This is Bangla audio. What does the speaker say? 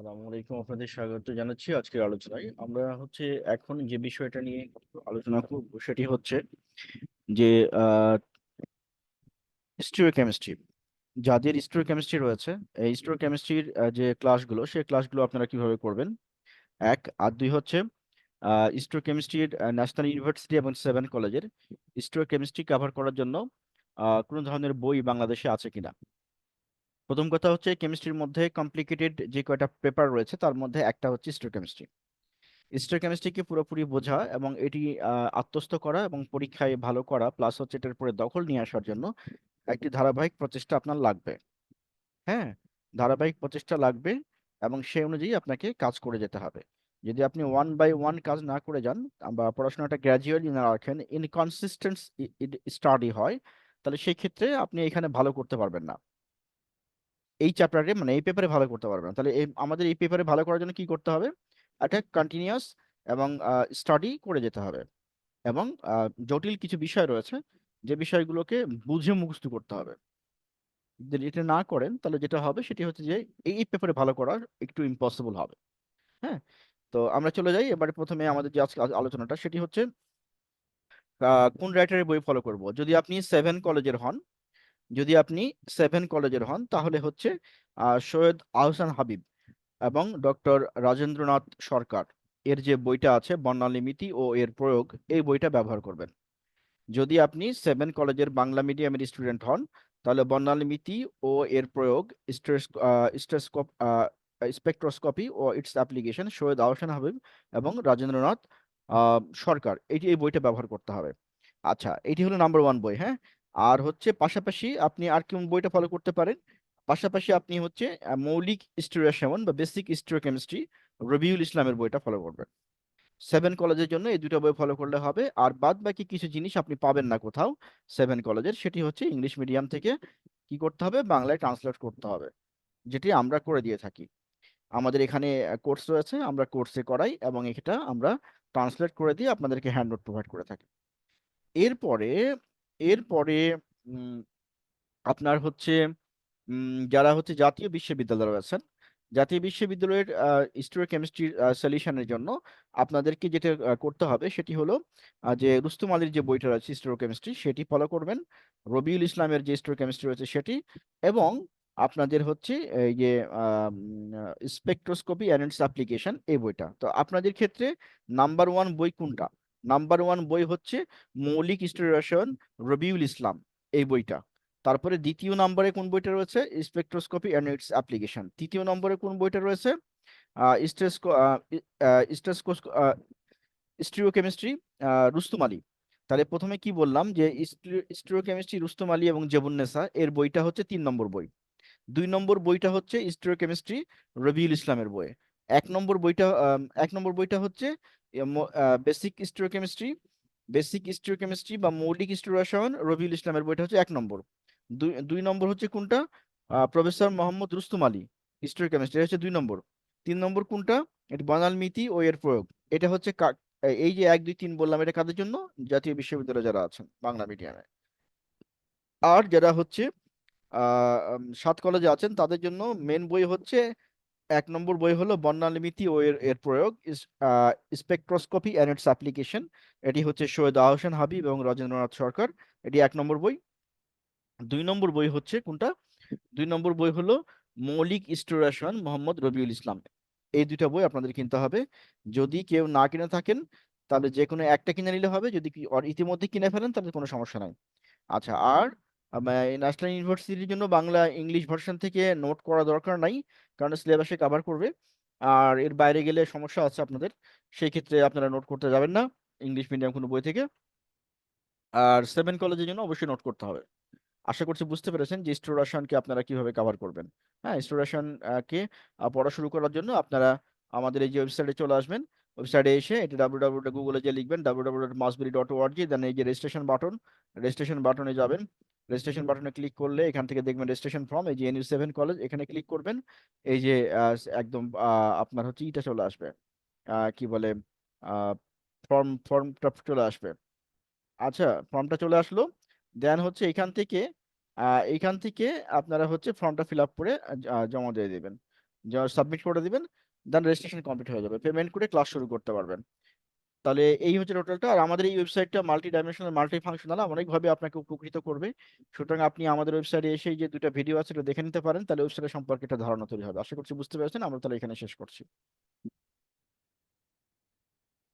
আসসালামু আলাইকুম। আপনাদের স্বাগত জানাচ্ছি আজকের আলোচনায়। আমরা হচ্ছে এখন যে বিষয়টা নিয়ে আলোচনা করব সেটি হচ্ছে যে যাদের রয়েছে, এই যে ক্লাসগুলো সেই ক্লাসগুলো আপনারা কীভাবে করবেন? এক, আর দুই হচ্ছে স্টিরিওকেমিস্ট্রির ন্যাশনাল ইউনিভার্সিটি এবং সেভেন কলেজের স্টিরিওকেমিস্ট্রি কভার করার জন্য কোনো ধরনের বই বাংলাদেশে আছে কিনা? প্রথম কথা হচ্ছে কেমিস্ট্রির মধ্যে কমপ্লিকেটেড যে কয়টা পেপার রয়েছে, তার মধ্যে একটা হচ্ছে স্টোকেমিস্ট্রি স্টোকেমিস্ট্রিকে পুরোপুরি বোঝা এবং এটি আত্মস্থ করা এবং পরীক্ষায় ভালো করা প্লাস হচ্ছে এটার পরে দখল নিয়ে আসার জন্য একটি ধারাবাহিক প্রচেষ্টা আপনার লাগবে। হ্যাঁ ধারাবাহিক প্রচেষ্টা লাগবে এবং সেই অনুযায়ী আপনাকে কাজ করে যেতে হবে। যদি আপনি ওয়ান বাই ওয়ান কাজ না করে যান বা পড়াশোনাটা গ্র্যাজুয়ালি না রাখেন ইনকনসিস্টেন্ট স্টাডি হয়, তাহলে সেই ক্ষেত্রে আপনি এখানে ভালো করতে পারবেন না। এই চ্যাপ্টারে মানে এই পেপারে ভালো করতে পারবে না। তাহলে এই আমাদের এই পেপারে ভালো করার জন্য কি করতে হবে? একটা কন্টিনিউয়াস এবং স্টাডি করে যেতে হবে এবং জটিল কিছু বিষয় রয়েছে যে বিষয়গুলোকে বুঝে মুখস্থ করতে হবে। যদি এটা না করেন তাহলে যেটা হবে সেটি হচ্ছে যে এই পেপারে ভালো করা একটু ইম্পসিবল হবে। হ্যাঁ? তো আমরা চলে যাই। এবারে প্রথমে আমাদের যে আজকে আলোচনাটা সেটি হচ্ছে কোন রাইটারের বই ফলো করব? যদি আপনি সেভেন কলেজের হন যদি আপনি সেভেন কলেজের হন, তাহলে হচ্ছে সৈয়দ আহসান হাবিব এবং ডক্টর রাজেন্দ্রনাথ সরকার এর যে বইটা আছে বর্ণালিমিতি ও এর প্রয়োগ, এই বইটা ব্যবহার করবেন। যদি আপনি সেভেন কলেজের বাংলা মিডিয়ামের স্টুডেন্ট হন, তাহলে বর্ণালিমিতি ও এর প্রয়োগ স্টেস্কোপ স্পেকট্রোস্কোপি ও ইটস অ্যাপ্লিকেশন সৈয়দ আহসান হাবিব এবং রাজেন্দ্রনাথ সরকার, এটি এই বইটা ব্যবহার করতে হবে। আচ্ছা এটি হলো নাম্বার ওয়ান বই হ্যাঁ? আর হচ্ছে পাশাপাশি আপনি আর কোন বইটা ফলো করতে পারেন। পাশাপাশি আপনি হচ্ছে মৌলিক স্টিরিওকেমন বা বেসিক স্টিরিওকেমিস্ট্রি রবিউল ইসলামের বইটা ফলো করবেন। সেভেন কলেজের জন্য এই দুটো বই ফলো করলে হবে। আর বাদ বাকি কিছু জিনিস আপনি পাবেন না কোথাও। সেভেন কলেজের সেটি হচ্ছে ইংলিশ মিডিয়াম থেকে কি করতে হবে? বাংলায় ট্রান্সলেট করতে হবে, যেটি আমরা করে দিয়ে থাকি। আমাদের এখানে কোর্স রয়েছে, আমরা কোর্সে করাই এবং এটা আমরা ট্রান্সলেট করে দিয়ে আপনাদেরকে হ্যান্ড নোট প্রোভাইড করে থাকি। এরপরে এরপরে আপনার হচ্ছে যারা হচ্ছে জাতীয় বিশ্ববিদ্যালয় রয়েছেন জাতীয় বিশ্ববিদ্যালয়ের স্টোরিওকেমিস্ট্রি সলিউশনের জন্য আপনাদেরকে যেটা করতে হবে সেটি হলো যে রুস্তুম আলীর যে বইটা রয়েছে স্টোরিওকেমিস্ট্রি সেটি ফলো করবেন। রবিউল ইসলামের যে স্টোরিওকেমিস্ট্রি রয়েছে সেটি এবং আপনাদের হচ্ছে, এই যে স্পেকট্রোস্কোপি অ্যান্ড অ্যাপ্লিকেশন এই বইটা। তো আপনাদের ক্ষেত্রে নাম্বার ওয়ান বই কোনটা? নাম্বার ওয়ান বই হচ্ছে মৌলিক স্টোরিয়েশন রবিউল ইসলাম, এই বইটা। তারপরে দ্বিতীয় নম্বরে কোন বইটা রয়েছে? স্পেকট্রোস্কোপি অ্যান্ড ইটস অ্যাপ্লিকেশন তৃতীয় নম্বরে কোন বইটা রয়েছে? স্টিরিওকেমিস্ট্রি রুস্তুম আলী তাহলে প্রথমে কি বললাম যে স্টিরিওকেমিস্ট্রি রুস্তুম আলী এবং জেবুন্নেসা এর বইটা হচ্ছে তিন নম্বর বই। দুই নম্বর বইটা হচ্ছে স্টিরিওকেমিস্ট্রি, রবিউল ইসলামের বই। এক নম্বর বইটা এক নম্বর বইটা হচ্ছে বেসিক স্টিরিওকেমিস্ট্রি বেসিক স্টিরিওকেমিস্ট্রি বা মৌলিক স্টিরিওরসায়ন রবিউল ইসলামের বইটা হচ্ছে এক নম্বর। দুই দুই নম্বর হচ্ছে কোনটা? প্রফেসর মোহাম্মদ রুস্তুম আলী স্টিরিওকেমিস্ট্রি এটা হচ্ছে দুই নম্বর। তিন নম্বর কোনটা? এটি বানাল মিতি ও এর প্রয়োগ। এটা হচ্ছে এই যে এক, দুই, তিন বললাম, এটা কাদের জন্য? জাতীয় বিশ্ববিদ্যালয়ে যারা আছেন, বাংলা মিডিয়ামে আর যারা হচ্ছে সাত কলেজে আছেন, তাদের জন্য মেন বই হচ্ছে এক নম্বর বই হলো বর্ণালিমিতি ও এর এর প্রয়োগ স্পেকট্রোস্কোপি অ্যান্ড ইটস অ্যাপ্লিকেশন এটি হচ্ছে সৈয়দ আহসান হাবিব এবং রাজেন্দ্রনাথ সরকার, এটি এক নম্বর বই। দুই নম্বর বই হচ্ছে কোনটা? দুই নম্বর বই হলো মৌলিক স্টোরেশন মোহাম্মদ রবিউল ইসলাম। এই দুইটা বই আপনাদের কিনতে হবে। যদি কেউ না কিনে থাকেন, তাহলে যে কোনো একটা কিনে নিলে হবে, যদি ইতিমধ্যে কিনে ফেলেন, তাহলে কোনো সমস্যা নাই। আচ্ছা আর ন্যাশনাল ইউনিভার্সিটির জন্য বাংলা ইংলিশ ভার্সন থেকে নোট করা দরকার নাই কারণ সিলেবাসে কভার করবে। আর এর বাইরে গেলে সমস্যা আছে আপনাদের সেই ক্ষেত্রে আপনারা নোট করতে যাবেন না ইংলিশ মিডিয়াম কোনো বই থেকে। আর সেভেন কলেজের জন্য অবশ্যই নোট করতে হবে। আশা করছি বুঝতে পেরেছেন যে স্টোরেশনকে আপনারা কীভাবে কভার করবেন। হ্যাঁ স্টোরেশন কে আহ, পড়া শুরু করার জন্য আপনারা আমাদের এই যে ওয়েবসাইটে চলে আসবেন। ওয়েবসাইটে এসে এটা ডাব্লিউ ডাব্লিউ গুগলে যে লিখবেন ডাব্লিউ ডাব্লিউ ডট মাসবিডি ডট ওআরজি দেন এই যে রেজিস্ট্রেশন বাটন রেজিস্ট্রেশন বাটনে যাবেন। রেজিস্ট্রেশন বাটনে ক্লিক করলে এখান থেকে দেখবেন রেজিস্ট্রেশন ফর্ম এই যে এনইউ সেভেন কলেজ এখানে ক্লিক করবেন, এই যে একদম আপনার হচ্ছে ইটা চলে আসবে। কি বলে ফর্ম ফর্মটা চলে আসবে। আচ্ছা ফর্মটা চলে আসলো দেন হচ্ছে এখান থেকে এইখান থেকে আপনারা হচ্ছে ফর্মটা ফিল আপ করে জমা দিয়ে দেবেন। সাবমিট করে দেবেন দেন রেজিস্ট্রেশন কমপ্লিট হয়ে যাবে। পেমেন্ট করে ক্লাস শুরু করতে পারবেন। তাহলে এই হচ্ছে টোটালটা আর আমাদের এই ওয়েবসাইটটা মাল্টি ডাইমেনশনাল মাল্টি ফাংশনাল অনেকভাবে আপনাকে উপকৃত করবে। সুতরাং আপনি আমাদের ওয়েবসাইটে এসে যে দুটো ভিডিও আছে সেটা দেখে নিতে পারেন। তাহলে ওয়েবসাইটের সম্পর্কে একটা ধারণা তৈরি হবে। আশা করছি বুঝতে পেরেছেন। আমরা তাহলে এখানে শেষ করছি।